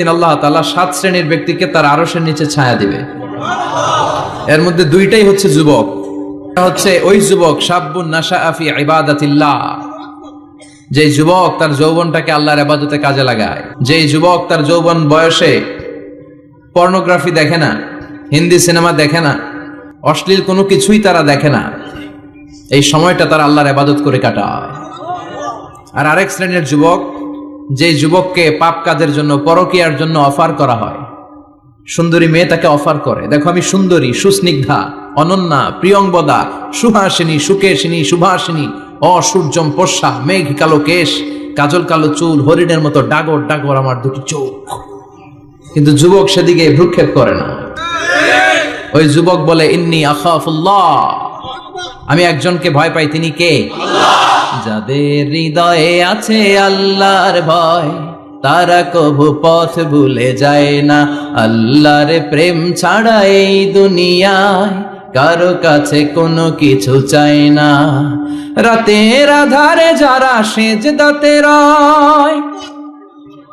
দিন আল্লাহ তাআলা সাত শ্রেণির ব্যক্তিকে তার আরশের নিচে ছায়া দিবে। এর মধ্যে দুইটাই হচ্ছে যুবক। হচ্ছে ওই যুবক যে যুবক তার যৌবনটাকে আল্লাহর ইবাদতে কাজে লাগায়। যে যুবক তার যৌবন বয়সে পর্নোগ্রাফি দেখে না, হিন্দি সিনেমা দেখে না, অশ্লীল কোনো কিছুই তারা দেখে না, এই সময়টা তারা আল্লাহর ইবাদত করে কাটায়। আর আরেক শ্রেণির যুবক যে যুবককে পাপ কাজের জন্য, পরকিয়ার জন্য অফার করা হয়। সুন্দরী মেয়ে তাকে অফার করে। দেখো, আমি সুন্দরী, সুস্নিগ্ধা, অনন্যা প্রিয়ংবদা সুহাসিনী, সুকেশিনী, সুভাসিনী, অসূর্যম পোষা মেঘ, কালো কেশ, কাজল, কালো চুল, হরিণের মতো ডাগর ডাগর আমার দুটি চোখ। কিন্তু যুবক সেদিকে ভ্রুক্ষেপ করে না। ওই যুবক বলে, ইন্নি আখাফুল্লাহ। আমি একজনকে ভয় পাই, তিনি কে? যাদের হৃদয়ে আছে আল্লাহর ভয়, তারা কভু পথ ভুলে যায় না। আল্লাহর প্রেম ছাড়া এই দুনিয়ায় কারও কাছে কোনো কিছু চাই না। রাতের আধারে যারা সেজ দাতে রয়,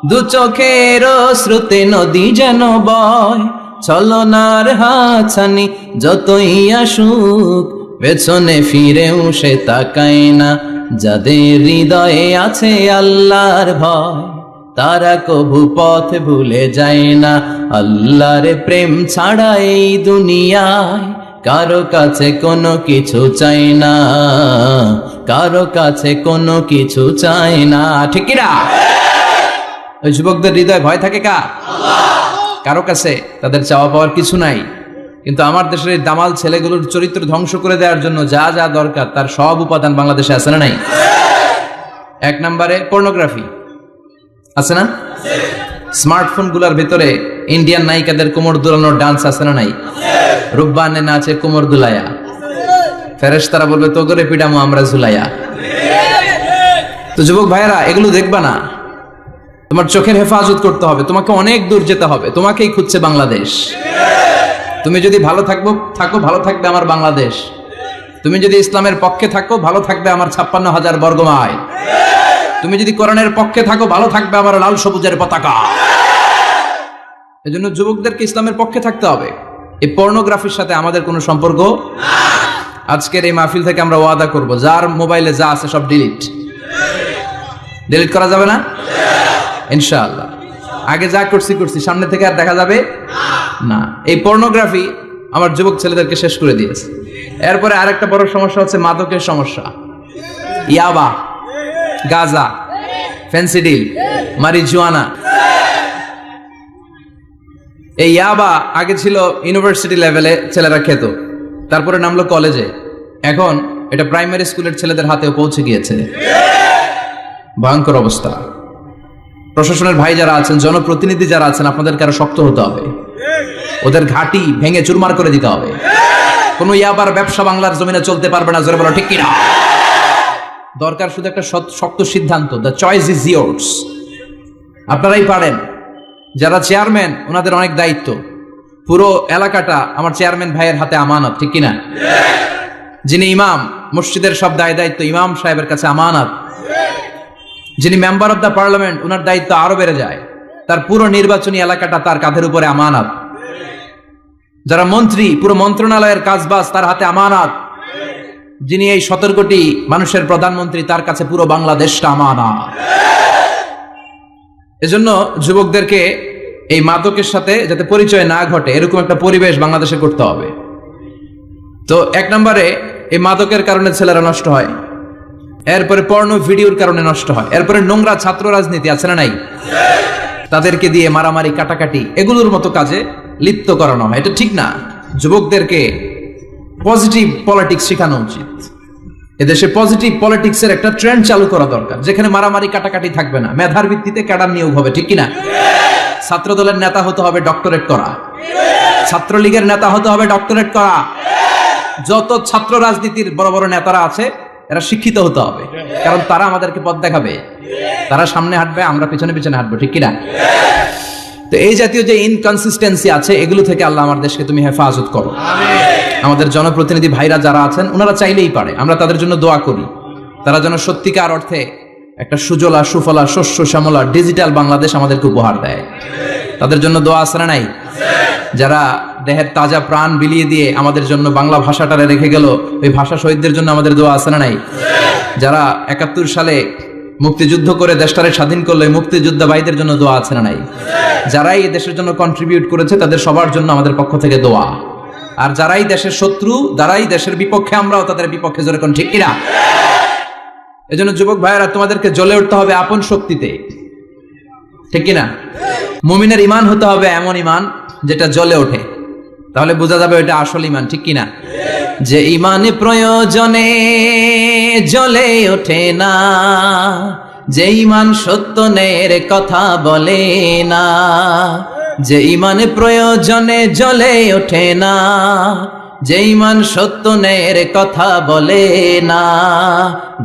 দু চোখের শ্রুতে নদী যেন বয়। ছলনার হাছানি যতই আসুক, পেছনে ফিরেও সে তাকায় না। যাদের হৃদয়ে আছে আল্লাহর ভয়, তারা কভু পথ ভুলে যায় না। আল্লাহর প্রেম ছাড়া এই দুনিয়ায় কারও কাছে কোনো কিছু চাই না। কারও কাছে কোনো কিছু চাই না। ঠিক কিনা? ওই যুবকদের হৃদয় ভয় থাকে কা কারও কাছে তাদের চাওয়া পাওয়ার কিছু নাই। কিন্তু আমার দেশের এই দামাল ছেলেগুলোর চরিত্র ধ্বংস করে দেওয়ার জন্য যা যা দরকার, তার সব উপাদান বাংলাদেশে আছে না নাই? এক নম্বরে পর্নোগ্রাফি আছে না? স্মার্টফোনগুলার ভিতরে ইন্ডিয়ান নায়িকাদের কোমর দুলানোর ডান্স আছে না নাই? রুব্বানে নাচে কোমর দুলায়া। ফেরেশ তারা বলবে তো করে পিডামো, আমরা ঝুলাইয়া তো যুবক ভাইয়েরা, এগুলো দেখবা না। তোমার চোখের হেফাজত করতে হবে, তোমাকে অনেক দূর যেতে হবে, তোমাকেই খুঁজছে বাংলাদেশ। তুমি যদি ভালো থাকব, থাকো, ভালো থাকবে আমার বাংলাদেশ। তুমি যদি ইসলামের পক্ষে থাকো, ভালো থাকবে আমার ছাপ্পান্ন হাজার বর্গমায় তুমি যদি কোরআনের পক্ষে থাকো, ভালো থাকবে আমার লাল সবুজের পতাকা। এজন্য যুবকদেরকে ইসলামের পক্ষে থাকতে হবে। এই পর্নোগ্রাফির সাথে আমাদের কোনো সম্পর্ক আজকের এই মাহফিল থেকে আমরা ওয়াদা করব, যার মোবাইলে যা আছে সব ডিলিট ডিলিট করা যাবে না? ইনশাআল্লাহ। আগে যা করছি করছি। সামনে থেকে আর দেখা যাবে না। এই পর্নোগ্রাফি আমার যুবক ছেলেদেরকে শেষ করে দিয়েছে। এরপরে আরেকটা বড় সমস্যা হচ্ছে মাদকের সমস্যা। ইয়াবা, গাজা ফেন্সিডিল মারিজুয়ানা এই ইয়াবা আগে ছিল ইউনিভার্সিটি লেভেলে ছেলেরা খেত। তারপরে নামলো কলেজে এখন এটা প্রাইমারি স্কুলের ছেলেদের হাতেও পৌঁছে গিয়েছে। ভয়ঙ্কর অবস্থা। প্রশাসনের ভাই যারা আছেন, জনপ্রতিনিধি যারা আছেন, আপনাদেরকে কারও শক্ত হতে হবে। ওদের ঘাটি ভেঙে চুরমার করে দিতে হবে। কোনো ইয়াবার ব্যবসা বাংলার জমিনে চলতে পারবে না, জোরে বলো, ঠিক কিনা? দরকার শুধু একটা শক্ত সিদ্ধান্ত দ্য চয়েস ইজ ইয়ার্স আপনারাই পারেন। যারা চেয়ারম্যান, ওনাদের অনেক দায়িত্ব। পুরো এলাকাটা আমার চেয়ারম্যান ভাইয়ের হাতে আমানত, ঠিক কিনা? যিনি ইমাম, মসজিদের সব দায় দায়িত্ব ইমাম সাহেবের কাছে আমানত। যিনি মেম্বার অব দ্য পার্লামেন্ট ওনার দায়িত্ব আরও বেড়ে যায়। তার পুরো নির্বাচনী এলাকাটা তার কাঁধের উপরে আমানত। যারা মন্ত্রী, পুরো মন্ত্রণালয়ের কাজবাজ, তার হাতে আমানত। যিনি এই সতর্কটি মানুষের প্রধানমন্ত্রী, তার কাছে পুরো বাংলাদেশটা আমানত। এজন্য যুবকদেরকে এই মাদকের সাথে যাতে পরিচয় না ঘটে, এরকম একটা পরিবেশ বাংলাদেশে করতে হবে। তো এক নম্বরে, এই মাদকের কারণে ছেলেরা নষ্ট হয়। এরপরে পর্ণ ভিডিওর কারণে নষ্ট হয়। এরপরে নোংরা ছাত্র রাজনীতি আছে না নাই? তাদেরকে দিয়ে মারামারি, কাটাকাটি, এগুলোর মতো কাজে লিপ্ত করানো হয়। এটা ঠিক না। যুবকদেরকে পজিটিভ পলিটিক্স শেখানো উচিত। এদেশে পজিটিভ পলিটিক্সের একটা ট্রেন্ড চালু করা দরকার, যেখানে মারামারি, কাটাকাটি থাকবে না। মেধার ভিত্তিতে ক্যাডার নিয়োগ হবে, ঠিক কিনা ছাত্র দলের নেতা হতে হবে ডক্টরেট করা। ছাত্রলীগের নেতা হতে হবে ডক্টরেট করা। যত ছাত্র রাজনীতির বড় বড় নেতারা আছে এরা শিক্ষিত হতে হবে। কারণ তারা আমাদেরকে পথ দেখাবে। তারা সামনে হাঁটবে, আমরা পিছনে পিছনে হাঁটবো, ঠিক কিনা? তো এই জাতীয় যে ইনকনসিস্টেন্সি আছে, এগুলো থেকে আল্লাহ আমার দেশকে তুমি হেফাজত করো। আমাদের জনপ্রতিনিধি ভাইরা যারা আছেন, ওনারা চাইলেই পারে। আমরা তাদের জন্য দোয়া করি। তারা যেন সত্যিকার অর্থে একটা সুজলা, সুফলা, শস্য, শ্যামলা ডিজিটাল বাংলাদেশ আমাদেরকে উপহার দেয়। তাদের জন্য দোয়া আসরা নাই? যারা দেহের তাজা প্রাণ বিলিয়ে দিয়ে আমাদের জন্য বাংলা ভাষাটারে রেখে গেল, ওই ভাষা শহীদদের জন্য আমাদের দোয়া আসরা নাই? যারা একাত্তর সালে মুক্তিযুদ্ধ করে দেশটারে স্বাধীন করল মুক্তিযোদ্ধা ভাইদের জন্য দোয়া আছে না নাই? যারাই এই দেশের জন্য কন্ট্রিবিউট করেছে, তাদের সবার জন্য আমাদের পক্ষ থেকে দোয়া। আর যারাই দেশের শত্রু, যারাই দেশের বিপক্ষে, আমরাও তাদের বিপক্ষে জোরে কোন ঠিক কিনা? এজন্য যুবক ভাইয়েরা, তোমাদেরকে জ্বলে উঠতে হবে আপন শক্তিতে। ঠিক কিনা? মুমিনের ইমান হতে হবে এমন ইমান যেটা জ্বলে ওঠে। তাহলে বোঝা যাবে ওটা আসল ইমান, ঠিক কিনা? যে ইমানে প্রয়োজনে জ্বলে ওঠে না, যে ইমান সত্যনের কথা বলে না, যে ইমানে প্রয়োজনে জ্বলে ওঠে না, যে ইমান সত্যনের কথা বলে না,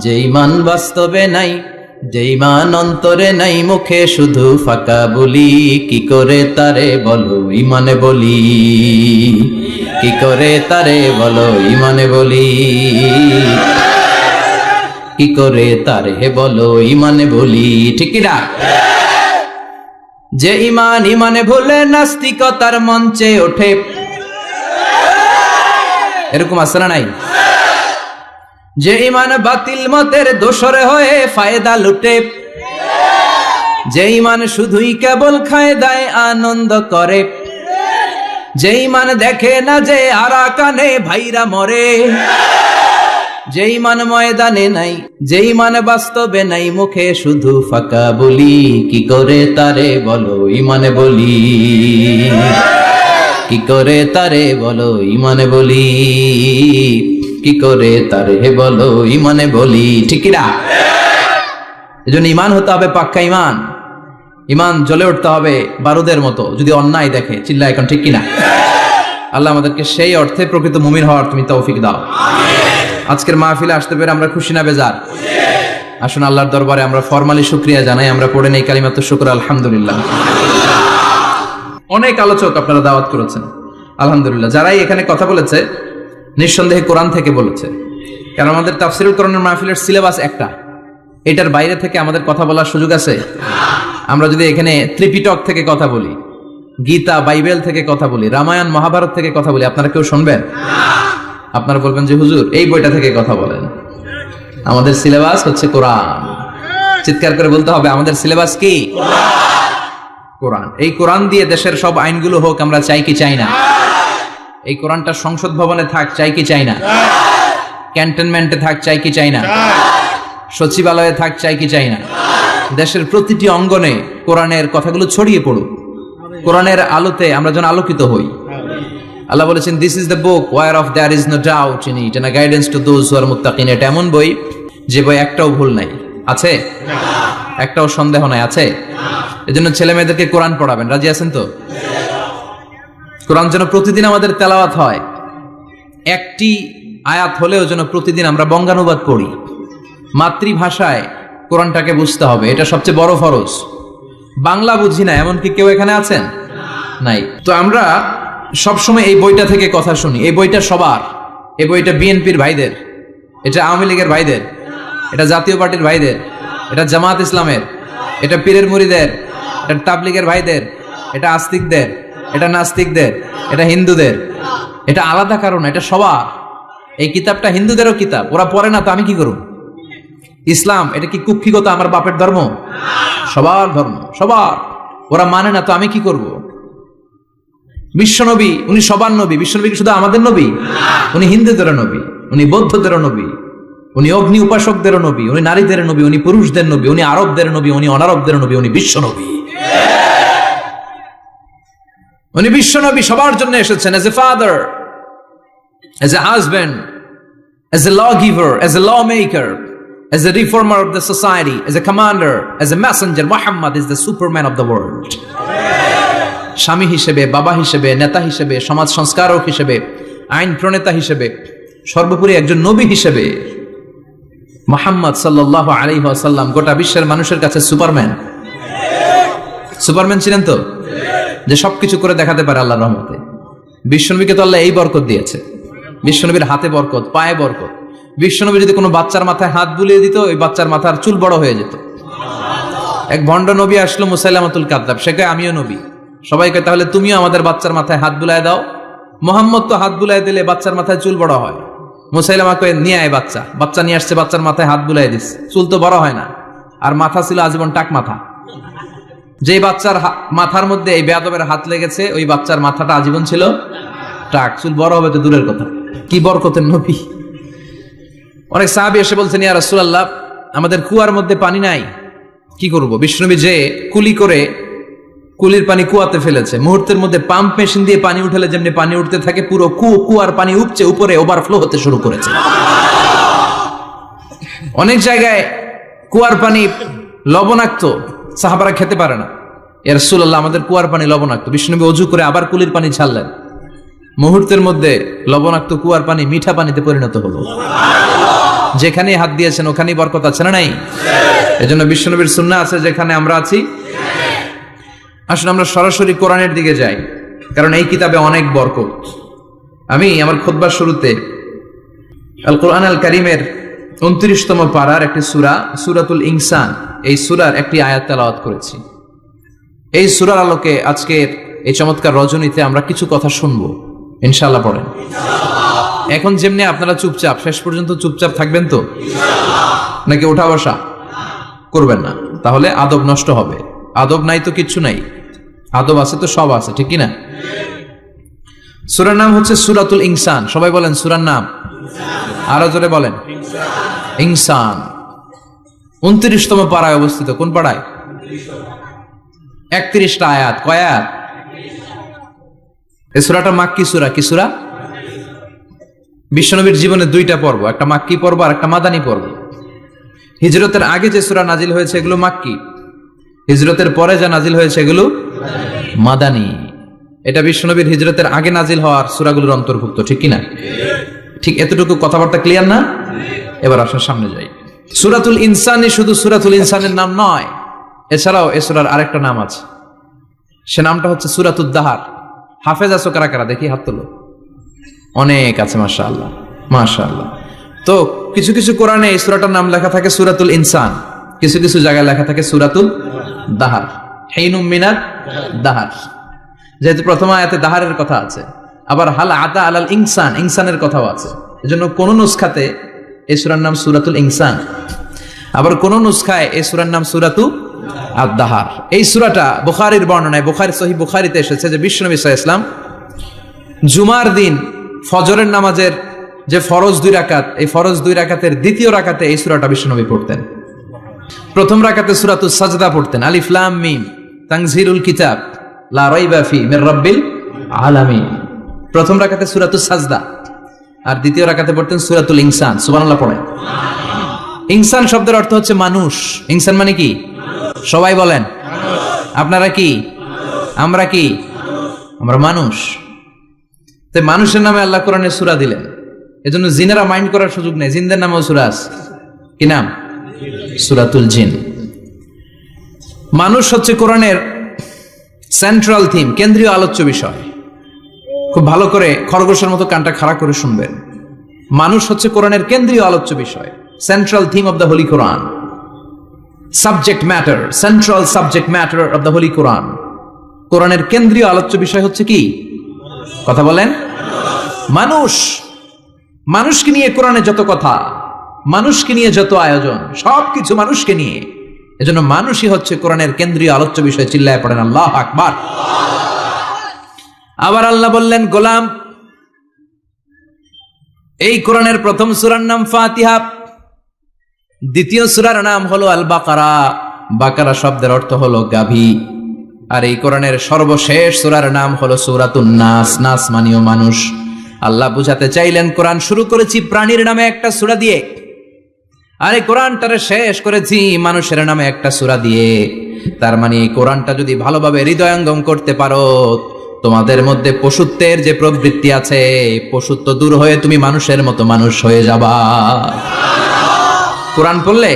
যে ইমান বাস্তবে নাই যে ইমান অন্তরে নাই মুখে শুধু ফাঁকা বলি, কি করে তারে বলো ইমানে বলি? কি করে তারে বলো ইমানে বলি? কি করে তারে বলো ইমানে বলি? ঠিক কি না যে ইমান ইমানে ভুলে নাস্তিকতার মঞ্চে ওঠে। এরকম না নাই? যে ইমান বাতিল মতের দোসরে হয়ে ফায়দা লুটে। যে ইমান শুধুই কেবল খায় দেয় আনন্দ করে। যে ইমান দেখে না যে আরাকানে ভাইরা মরে। যে ইমান ময়দানে নাই, যে ইমান বাস্তবে নাই, মুখে শুধু ফাঁকা বলি, কি করে তারে বলো ইমানে বলি? কি করে তারে বলো ইমানে বলি? কি করে? তারে বলো, ইমানে বলি ঠিকিরা এজন্য ইমান হতে হবে পাক্কা ইমান। ইমান জ্বলে উঠতে হবে বারুদের মতো, যদি অন্যায় দেখে চিল্লা এখন ঠিক কিনা আল্লাহ আমাদেরকে সেই অর্থে প্রকৃত মুমিন হওয়ার তুমি তৌফিক দাও। আজকের মাহফিলে আসতে পেরে আমরা খুশি না বেজার? আসুন আল্লাহর দরবারে আমরা ফরমালি শুক্রিয়া জানাই, আমরা পড়ে নেই কালিমাত্র শুক্র, আলহামদুলিল্লাহ। অনেক আলোচক আপনারা দাওয়াত করেছেন। আলহামদুলিল্লাহ। যারাই এখানে কথা বলেছে নিঃসন্দেহে কোরআন থেকে বলেছে। কারণ আমাদের তাফসিরুল কোরআনের মাহফিলের সিলেবাস একটা। এটার বাইরে থেকে আমাদের কথা বলার সুযোগ আছে? আমরা যদি এখানে ত্রিপিটক থেকে কথা বলি, গীতা, বাইবেল থেকে কথা বলি, রামায়ণ, মহাভারত থেকে কথা বলি, আপনারা কেউ শুনবেন? আপনারা বলবেন যে, হুজুর, এই বইটা থেকে কথা বলেন। আমাদের সিলেবাস হচ্ছে কোরআন। চিৎকার করে বলতে হবে, আমাদের সিলেবাস কি? কোরআন। এই কোরআন দিয়ে দেশের সব আইনগুলো হোক, আমরা চাই কি চাই না। এই কোরআনটা সংসদ ভবনে থাক, চাই কি চাই না? ক্যান্টনমেন্টে থাক, চাই কি চাই না? সচিবালয়ে থাক, চাই কি চাই না? দেশের প্রতিটি অঙ্গনে কোরআনের কথাগুলো ছড়িয়ে পড়ুক। কোরআনের আলোতে আমরা যেন আলোকিত হই। আল্লাহ বলেছেন this is the book whereof there is no doubt in it and guidance to those who are মুত্তাকিন এটা এমন বই, যে বই একটাও ভুল নাই। আছে? একটাও সন্দেহ নাই। আছে? এজন্য ছেলে মেয়েদেরকে কোরআন পড়াবেন। রাজি আছেন তো? কোরআন যেন প্রতিদিন আমাদের তেলাওয়াত হয়। একটি আয়াত হলেও যেন প্রতিদিন আমরা বঙ্গানুবাদ পড়ি। মাতৃভাষায় কোরআনটাকে বুঝতে হবে, এটা সবচেয়ে বড় ফরজ। বাংলা বুঝি না এমনকি কেউ এখানে আছেন? নাই। তো আমরা সবসময় এই বইটা থেকে কথা শুনি। এই বইটা সবার, এই বইটা বিএনপির ভাইদের, এটা আওয়ামী লীগের ভাইদের, এটা জাতীয় পার্টির ভাইদের, এটা জামাত ইসলামের, এটা পীরের মুড়িদের, এটা তাবলিগের ভাইদের, এটা আস্তিকদের এটা নাস্তিকদের, এটা হিন্দুদের। এটা আলাদা কারণ, এটা সবার। এই কিতাবটা হিন্দুদেরও কিতাব, ওরা পড়ে না তো আমি কি করব ইসলাম, এটা কি কুক্ষিগত আমার বাপের ধর্ম? সবার ধর্ম, সবার। ওরা মানে না তো আমি কি করব? বিশ্বনবী উনি সবার নবী। বিশ্বনবী শুধু আমাদের নবী? উনি হিন্দুদেরও নবী, উনি বৌদ্ধদেরও নবী, উনি অগ্নি উপাসকদেরও নবী, উনি নারীদের নবী, উনি পুরুষদের নবী, উনি আরবদের নবী, উনি অনারবদের নবী, উনি বিশ্ব নবী। উনি বিশ্ব নবী সবার জন্য এসেছেন as a father as a husband as a lawgiver as a lawmaker as a reformer of the society as a commander as a messenger Muhammad is the superman of the world স্বামী হিসেবে, বাবা হিসেবে, নেতা হিসেবে, সমাজ সংস্কারক হিসেবে, আইন প্রণেতা হিসেবে, সর্বোপরি একজন নবী হিসেবে মোহাম্মদ সাল্লাহ আলী সাল্লাম গোটা বিশ্বের মানুষের কাছে সুপারম্যান। সুপারম্যান ছিলেন তো? যে সবকিছু করে দেখাতে পারে আল্লাহ রহমতে। বিশ্বনবীকে তো আল্লাহ এই বরকত দিয়েছে। বিশ্বনবীর হাতে বরকত, পায়ে বরকত। বিশ্বনবী যদি কোনো বাচ্চার মাথায় হাত বুলিয়ে দিত, ওই বাচ্চার মাথার চুল বড় হয়ে যেত। এক ভণ্ড নবী আসলো মুসাইলামাতুল কাদ্দাব। সে কয়, আমিও নবী। সবাইকে তাহলে তুমিও আমাদের বাচ্চার মাথায় হাত বুলায় দাও। মোহাম্মদ তো হাত বুলায় দিলে বাচ্চার মাথায় চুল বড় হয়। মুসাইলামা কয়ে, নিয়ে আয় বাচ্চা। বাচ্চা নিয়ে আসছে, বাচ্চার মাথায় হাত বুলাই দিস। চুল তো বড় হয় না। আর মাথা ছিল আজীবন টাক মাথা। যে বাচ্চার মাথার মধ্যে এই বেয়াদবের হাত লেগেছে, ওই বাচ্চার মাথাটা আজীবন ছিল টাক চুল বড় হবে তো দূরের কথা। কি বরকতের নবী। অনেক সাহাবি এসে বলছেন, ইয়া রাসূলুল্লাহ, আমাদের কুয়ার মধ্যে পানি নাই। কি করব? বিষ্ণুবী যে কুলি করে কুলির পানি কুয়াতে ফেলেছে, মুহূর্তের মধ্যে পাম্প মেশিন দিয়ে পানি উঠালে যেমনি পানি উঠতে থাকে, পুরো কু, কুয়ার পানি উপচে উপরে ওভারফ্লো হতে শুরু করেছে। অনেক জায়গায় কুয়ার পানি লবণাক্ত সাহাবারা খেতে পারে না। এর সুল্লাহ আমাদের কুয়ার পানি লবণাক্ত। বিষ্ণুবী অজু করে আবার কুলির পানি ছাড়লেন। মুহূর্তের মধ্যে লবণাক্ত কুয়ার পানি মিঠা পানিতে পরিণত হলো। যেখানে হাত দিয়েছেন ওখানেই বরকত আছে না নাই? এজন্য বিশ্বনবীর সুন্না আছে যেখানে আমরা আছি। আসলে আমরা সরাসরি কোরআনের দিকে যাই কারণ এই কিতাবে অনেক বরকত। আমি আমার খোদবার শুরুতে আল কোরআন আল করিমের উনত্রিশতম পাড়ার একটি সুরা, সুরাতুল ইনসান। এই সুরার একটি আয়াত তেলাওয়াত করেছি। এই সুরার আলোকে আজকের এই চমৎকার রজনীতে আমরা কিছু কথা শুনব। ইনশাল্লাহ পড়েন। এখন যেমনি আপনারা চুপচাপ, শেষ পর্যন্ত চুপচাপ থাকবেন তো? নাকি ওঠা বসা? করবেন না। তাহলে আদব নষ্ট হবে। আদব নাই তো কিচ্ছু নাই। আদব আছে তো সব আছে, ঠিক কি না সুরার নাম হচ্ছে সুরাতুল ইনসান। সবাই বলেন সুরার নাম। আরও জোরে বলেন। ইনসান। উনত্রিশতম পাড়ায় অবস্থিত। কোন পাড়ায়? একত্রিশটা আয়াত। কয় আয়াত? এই সুরাটা মাক্কি সুরা। কি সুরা? বিশ্বনবীর জীবনে দুইটা পর্ব। একটা মাক্কি পর্ব আর একটা মাদানী পর্ব। হিজরতের আগে যে সুরা নাজিল হয়েছে এগুলো মাক্কি। হিজরতের পরে যা নাজিল হয়েছে এগুলো মাদানি। এটা বিশ্বনবীর হিজরতের আগে নাজিল হওয়ার সুরাগুলোর অন্তর্ভুক্ত, ঠিক কিনা? ঠিক এতটুকু কথাবার্তা ক্লিয়ার না? এবার আসলে সামনে যাই। সুরাতুল ইনসানই শুধু সুরাতুল ইনসানের নাম নয়, এছাড়াও এ সুরার আরেকটা নাম আছে। সে নামটা হচ্ছে সুরাতুল দাহার। হাফেজ আছো কারা কারা? দেখি হাত তোলো। অনেক আছে মাশা আল্লাহ মাশা আল্লাহ তো কিছু কিছু কোরআনে এই সুরাটার নাম লেখা থাকে সুরাতুল ইনসান। কিছু কিছু জায়গায় লেখা থাকে সুরাতুল দাহার। হেইনুম মিনার দাহার। যেহেতু প্রথম আয়াতে দাহারের কথা আছে আবার হাল আতা আলাল ইনসান, ইনসানের কথাও আছে। এজন্য কোন নুসখাতে এই সুরার নাম সুরাতুল ইনসান। আবার কোন নুসখায় এই সুরার নাম সুরাতু আদাহার এই সুরাটা বুখারির বর্ণনায়, বুখারি সহি বুখারিতে এসেছে যে বিশ্বনবী ইসলাম জুমার দিন ফজরের নামাজের যে ফরজ দুই রাকাত, এই ফরজ দুই রাকাতের দ্বিতীয় রাকাতে এই সুরাটা বিশ্বনবী পড়তেন। প্রথম রাকাতে সুরাতুল সাজদা পড়তেন। আলিফলাম মিম, তানজিলুল কিতাব, লা রাইবা ফি মির রাব্বিল আলামিন। প্রথম রাখাতে সুরাতুল সাজদা, আর দ্বিতীয় রাকাতে পড়তেন সুরাতুল ইনসান। সুবহানাল্লাহ পড়েন। ইনসান শব্দের অর্থ হচ্ছে মানুষ। ইনসান মানে কি? সবাই বলেন। আপনারা কি? আমরা কি? আমরা মানুষ। তাই মানুষের নামে আল্লাহ কোরআনের সুরা দিলেন। এজন্য জিনেরা মাইন্ড করার সুযোগ নেই। জিনদের নামেও সুরা আছে। কি নাম? সুরাতুল জিন। মানুষ হচ্ছে কোরআনের সেন্ট্রাল থিম কেন্দ্রীয় আলোচ্য বিষয়। খুব ভালো করে খরগোশের মতো কানটা খাড়া করে শুনবেন। মানুষ হচ্ছে কোরআনের কেন্দ্রীয় আলোচ্য বিষয় central theme of the holy Quran subject matter central subject matter of the holy Quran কোরআনের কেন্দ্রীয় আলোচ্য বিষয় হচ্ছে কি? কথা বলেন? মানুষ। মানুষকে নিয়ে কোরআনে যত কথা, মানুষকে নিয়ে যত আয়োজন, সবকিছু মানুষকে নিয়ে। এজন্য মানুষই হচ্ছে কোরআনের কেন্দ্রীয় আলোচ্য বিষয়, চিল্লায় পড়েন আল্লাহ আকবার। আবার আল্লাহ বললেন, গোলাম, এই কোরআনের প্রথম সুরার নাম ফাতিহা, দ্বিতীয় সুরার নাম হলো আল বাকারা বাকারা শব্দের অর্থ হলো গাভী। আর এই কোরআনের সর্বশেষ সুরার নাম হলো সুরাতুন নাস। নাস মানীয় মানুষ। আল্লাহ বুঝাতে চাইলেন, কোরআন শুরু করেছি প্রাণীর নামে একটা সুরা দিয়ে। আরে কোরআনটারে শেষ করেছি মানুষের নামে একটা সুরা দিয়ে। তার মানে এই কোরআনটা যদি ভালোভাবে হৃদয়ঙ্গম করতে পারো তোমাদের মধ্যে পশুত্বের যে প্রবৃত্তি আছে পশুত্ব দূর হয়ে তুমি মানুষের মতো মানুষ হয়ে যাবা। কোরআন পড়লে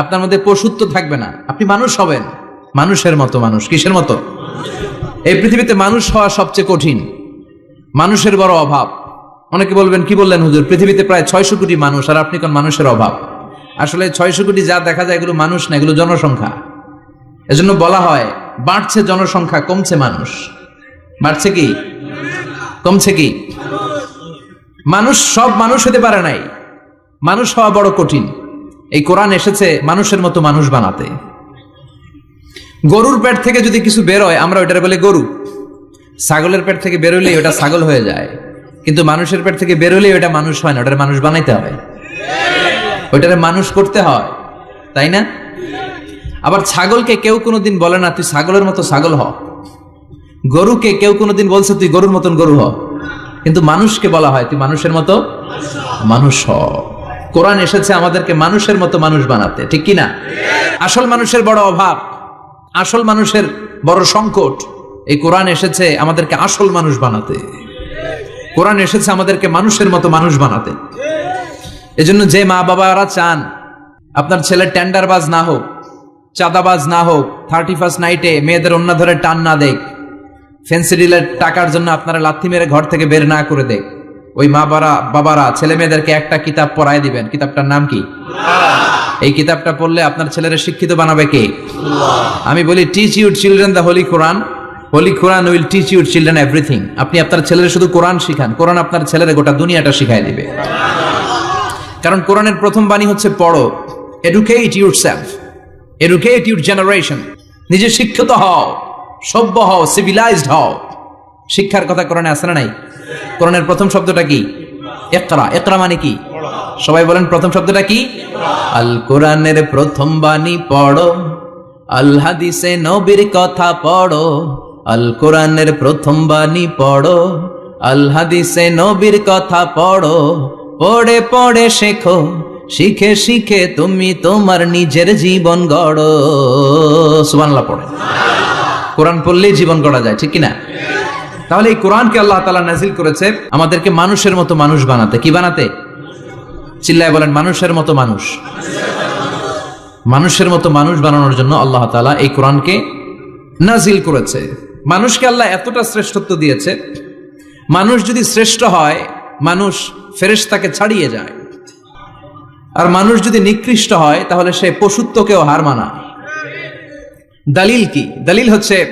আপনার মধ্যে পশুত্ব থাকবে না, আপনি মানুষ হবেন, মানুষের মতো মানুষ, কিসের মতো? এই পৃথিবীতে মানুষ হওয়া সবচেয়ে কঠিন, মানুষের বড় অভাব। অনেকে বলবেন, কি বললেন হুজুর? পৃথিবীতে প্রায় ছয়শো কোটি মানুষ, আর আপনি কোন মানুষের অভাব? আসলে ছয়শো কোটি যা দেখা যায় এগুলো মানুষ না, এগুলো জনসংখ্যা। এজন্য বলা হয়, বাড়ছে জনসংখ্যা, কমছে মানুষ। বাড়ছে কি? কমছে কি? মানুষ, সব মানুষ হতে পারে নাই। মানুষ হওয়া বড় কঠিন। এই কোরআন এসেছে মানুষের মতো মানুষ বানাতে। গরুর পেট থেকে যদি কিছু বেরোয় আমরা ওইটার বলে গরু। ছাগলের পেট থেকে বেরোলেই ওটা ছাগল হয়ে যায়। কিন্তু মানুষের পেট থেকে বেরোলেই ওটা মানুষ হয় না, ওটার মানুষ বানাইতে হবে। ওইটারে মানুষ করতে হয়, তাই না? আবার ছাগলকে কেউ কোনোদিন বলে না, তুই ছাগলের মতো ছাগল হ। গরুকে কেউ কোনোদিন বলছে, তুই গরুর মতন গরু হ। কিন্তু মানুষকে বলা হয়, তুই মানুষের মতো মানুষ হ। কোরআন এসেছে আমাদেরকে মানুষের মতো মানুষ বানাতে, ঠিক কি না আসল মানুষের বড় অভাব, আসল মানুষের বড় সংকট, এই কোরআন এসেছে আমাদেরকে আসল মানুষ বানাতে। কোরআন এসেছে আমাদেরকে মানুষের মতো মানুষ বানাতে। এজন্য যে মা বাবারা চান, আপনার ছেলে টেন্ডারবাজ না হোক, চাঁদাবাজ না হোক থার্টি ফার্স্ট নাইটে মেয়েদের অন্য ধরে টান না দেখ ফেন্সিডিলের টাকার জন্য আপনারা লাথি মেরে ঘর থেকে বের না করে দেখ ওই মা বাবা বাবারা ছেলে মেয়েদেরকে একটা কিতাব পড়ায় দিবেন। কিতাবটার নাম কি? এই কিতাবটা পড়লে আপনার ছেলেরা শিক্ষিত বানাবে কে? আমি বলি teach your children the holy Quran holy Quran will teach your children everything আপনি আপনার ছেলের শুধু কোরআন শিখান। কোরআন আপনার ছেলের গোটা দুনিয়াটা শিখাই দিবে। কারণ কোরআনের প্রথম বাণী হচ্ছে পড়ো। Educate yourself educate your generation নিজে শিক্ষিত হও। সভ্য হও সিভিলাইজড হও। শিক্ষার কথা কোরআনে আসে না নাই? কোরআনের প্রথম শব্দটা কি? একরা একরা মানে কি? সবাই বলেন, প্রথম শব্দটা কি? আল কোরআনের প্রথম বাণী পড়ো, আল হাদিসে নবীর কথা পড়ো, আল কোরআনের প্রথম বাণী পড়ো, আল হাদিসে নবীর কথা পড়ো। পড়ে পড়ে শেখো, শিখে শিখে তুমি তোমার নিজের জীবন গড়ো। সুবহানাল্লাহ পড়ে। কোরআন পড়লেই জীবন গড়া যায়, ঠিক কি না তাহলে এই কোরআনকে আল্লাহ তাআলা নাজিল করেছে আমাদেরকে মানুষের মতো মানুষ বানাতে। কি বানাতে? চিল্লায় বলেন, মানুষের মতো মানুষ। মানুষের মতো মানুষ বানানোর জন্য আল্লাহ তাআলা এই কোরআনকে নাজিল করেছে। মানুষকে আল্লাহ এতটা শ্রেষ্ঠত্ব দিয়েছে, মানুষ যদি শ্রেষ্ঠ হয়, মানুষ ফেরেশতাকে ছাড়িয়ে যায়। আর মানুষ যদি নিকৃষ্ট হয়, তাহলে সে পশুত্বকেও হার মানায়। দলিল কি? দলিল হচ্ছে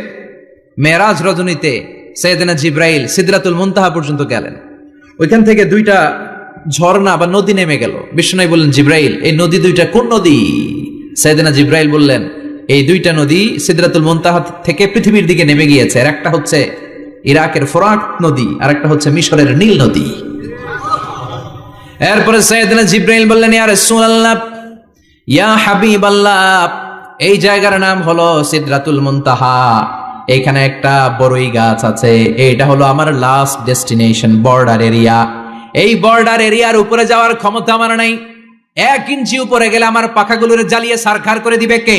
মেরাজ রজনীতে সৈয়দনা জিব্রাইল সিদরাতুল মুনতাহা পর্যন্ত গেলেন। ওইখান থেকে দুইটা ঝর্ণা বা নদী নেমে গেল। বিষ্ণু বললেন, জিব্রাইল, এই নদী দুইটা কোন নদী? সৈয়দনা জিব্রাইল বললেন, এই দুইটা নদী সিদরাতুল মুনতাহা থেকে পৃথিবীর দিকে নেমে গিয়েছে। আর একটা হচ্ছে ইরাকের ফোরাক নদী, আর একটা হচ্ছে মিশরের নীল নদী। এরপরে সৈয়দনা জিব্রাইল বললেন, ইয়া রাসূলুল্লাহ, ইয়া হাবিবাল্লাহ এই জায়গার নাম হলো সিদরাতুল মুনতাহা। এখানে একটা বড়ই গাছ আছে। এটা হলো আমার লাস্ট ডেস্টিনেশন বর্ডার এরিয়া এই বর্ডার এরিয়ার উপরে যাওয়ার ক্ষমতা আমার নাই। এক ইঞ্চি উপরে গেলে আমার পাখাগুলোরে জ্বালিয়ে সারখার করে দিবে কে?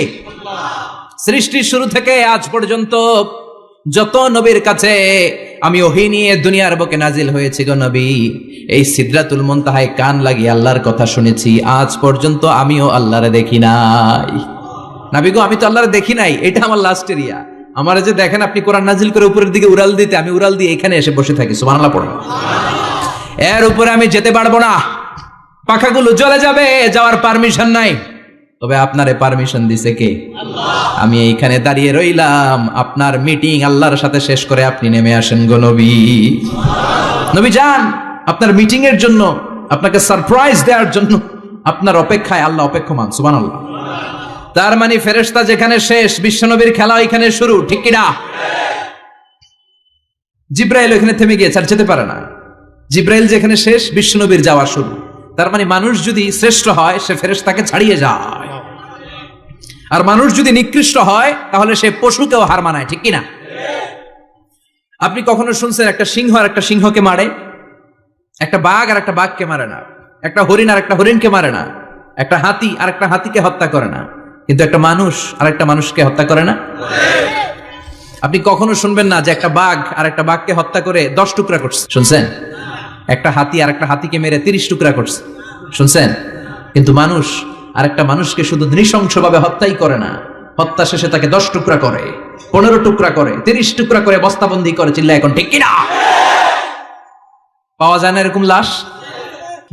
সৃষ্টির শুরু থেকে আজ পর্যন্ত যত নবীর কাছে আমি ওহি নিয়ে দুনিয়ার বুকে নাজিল হয়েছি গো নবী, এই সিদরাতুল মুনতাহায় কান লাগিয়ে আল্লাহর কথা শুনেছি। আজ পর্যন্ত আমিও আল্লাহরে দেখি নাই। নাবি গো আমি তো আল্লাহরে দেখি নাই এটা আমার লাস্ট এরিয়া আমার যে দেখেন আপনি কোরআন নাজিল করে উপরের দিকে উড়াল দিতে আমি উড়াল দিয়ে এখানে এসে বসে থাকি সুবহানাল্লাহ পড়ে এর উপরে আমি যেতে পারব না। পাখাগুলো জ্বলে যাবে যাওয়ার পারমিশন নাই। তবে আপনারে পারমিশন দিছে কে? আমি এইখানে দাঁড়িয়ে রইলাম আপনার মিটিং আল্লাহর সাথে শেষ করে আপনি নেমে আসেন গো নবী। নবী যান আপনার মিটিং এর জন্য আপনাকে সারপ্রাইজ দেওয়ার জন্য আপনার অপেক্ষায় আল্লাহ অপেক্ষমান সুবান আল্লাহ তার মানে ফেরেশতা যেখানে শেষ, বিশ্বনবীর খেলা ওইখানে শুরু, ঠিক কিনা? জিব্রাইল ওইখানে থেমে গিয়েছে আর যেতে পারে না। জিব্রাইল যেখানে শেষ, বিশ্বনবীর যাওয়া শুরু। তার মানে মানুষ যদি শ্রেষ্ঠ হয়, সে ফেরেশতাকে ছাড়িয়ে যায়। আর মানুষ যদি নিকৃষ্ট হয়, তাহলে সে পশুকেও হার মানায়, ঠিক কিনা? আপনি কখনো শুনছেন একটা সিংহ আর একটা সিংহকে মারে? একটা বাঘ আর একটা বাঘকে মারে না। একটা হরিণ আর একটা হরিণকে মারে না। একটা হাতি আর একটা হাতিকে হত্যা করে না। কিন্তু একটা মানুষ আর একটা মানুষকে হত্যা করে না? আপনি কখনো শুনবেন না যে একটা বাঘ আর একটা বাঘকে হত্যা করে দশ টুকরা করছে? শুনছেন? একটা হাতি আর একটা হাতিকে মেরে তিরিশ টুকরা করছে। শুনছেন? কিন্তু মানুষ আর একটা মানুষকে শুধু নৃশংসভাবে হত্যাই করে না। হত্যা শেষে তাকে দশ টুকরা করে, পনেরো টুকরা করে, তিরিশ টুকরা করে বস্তাবন্দি করে চিল্লা এখন ঠিক কিনা? পাওয়া যায় না এরকম লাশ?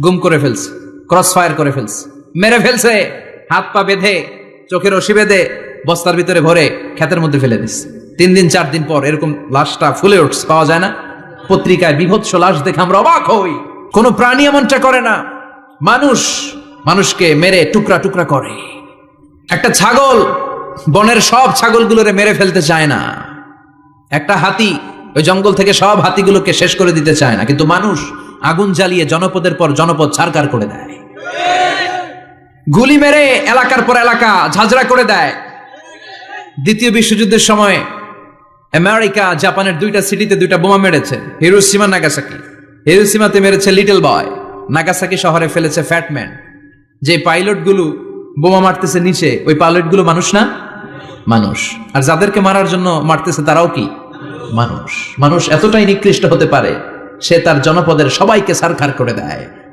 গুম করে ফেলছে ক্রস ফায়ার করে ফেলছে, মেরে ফেলছে, হাত পা বেঁধে চোখের রশি বেঁধে বস্তার ভিতরে ভরে ক্ষেতের মধ্যে ফেলে দিস। তিন দিন, চার দিন পর এরকম লাশটা ফুলে উঠস পাওয়া যায় না। পত্রিকায় বিভৎস লাশ দেখে আমরা অবাক হই। কোনো প্রাণী এমনটা করে না। মানুষ, মানুষকে মেরে টুকরা টুকরা করে। একটা ছাগল, বনের সব ছাগলগুলোরে মেরে ফেলতে চায় না। একটা হাতি, ওই জঙ্গল থেকে সব হাতিগুলোকে শেষ করে দিতে চায় না। কিন্তু মানুষ আগুন জ্বালিয়ে জনপদের পর জনপদ ছারকার করে দেয়। গুলি মেরে এলাকার পর এলাকা ঝাঁঝরা করে দেয়। দ্বিতীয় বিশ্বযুদ্ধের সময় আমেরিকা জাপানের দুইটা সিটিতে দুইটা বোমা মেরেছে। Hiroshima Nagasaki. হিরোসীমাতে মেরেছে লিটল বয়। নাগাসাকি শহরে ফেলেছে ফ্যাটম্যান যে পাইলটগুলো বোমা মারতেছে নিচে, ওই পাইলটগুলো মানুষ না? মানুষ। আর যাদেরকে মারার জন্য মারতেছে তারাও কি? মানুষ। মানুষ এতটাই নিকৃষ্ট হতে পারে, সে তার জনপদের সবাইকে সারখার করে দেয়।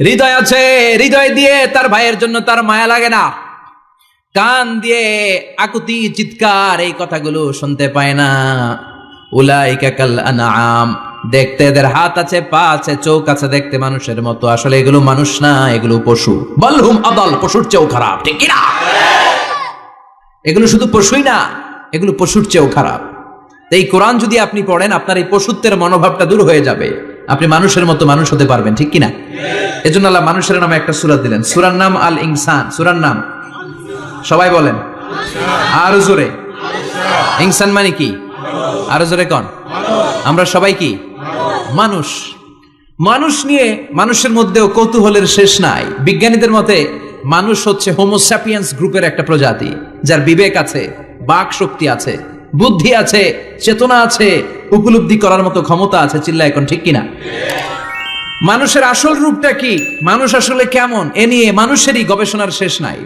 হৃদয় আছে, হৃদয় দিয়ে তার ভাইয়ের জন্য তার মায়া লাগে না। কান দিয়ে আকুতি, চিৎকার, এই কথাগুলো শুনতে পায় না। উলাইকা কাল আনআম। দেখতে এদের হাত আছে, পা আছে, চোখ আছে দেখতে মানুষের মতো। আসলে এগুলো মানুষ না, এগুলো পশু। বলহুম আদল, পশুর চেয়েও খারাপ, ঠিক না? এগুলো শুধু পশুই না, এগুলো পশুর চেয়েও খারাপ। এই কোরআন যদি আপনি পড়েন, আপনার এই পশুত্বের মনোভাবটা দূর হয়ে যাবে। আপনি মানুষের মতো মানুষ হতে পারবেন, ঠিক কিনা? এজন্য আল্লাহ মানুষের নামে একটা সুরাত দিলেন। সুরার নাম আল ইনসান সুরার নাম? সবাই বলেন। আর জোরে। ইনসান মানে কি? আরও জোরে কন? আমরা সবাই কি? মানুষ। মানুষ নিয়ে মানুষের মধ্যেও কৌতূহলের শেষ নাই। বিজ্ঞানীদের মতে, মানুষ হচ্ছে হোমোস্যাপিয়েন্স গ্রুপের একটা প্রজাতি, যার বিবেক আছে, বাক শক্তি আছে। বুদ্ধি আছে, চেতনা আছে, উপলব্ধি করার মতো ক্ষমতা আছে, চিল্লা এখন ঠিক কিনা? মানুষের আসল রূপটা কি? মানুষ আসলে কেমন? এ নিয়ে মানুষেরই গবেষণার শেষ নাই।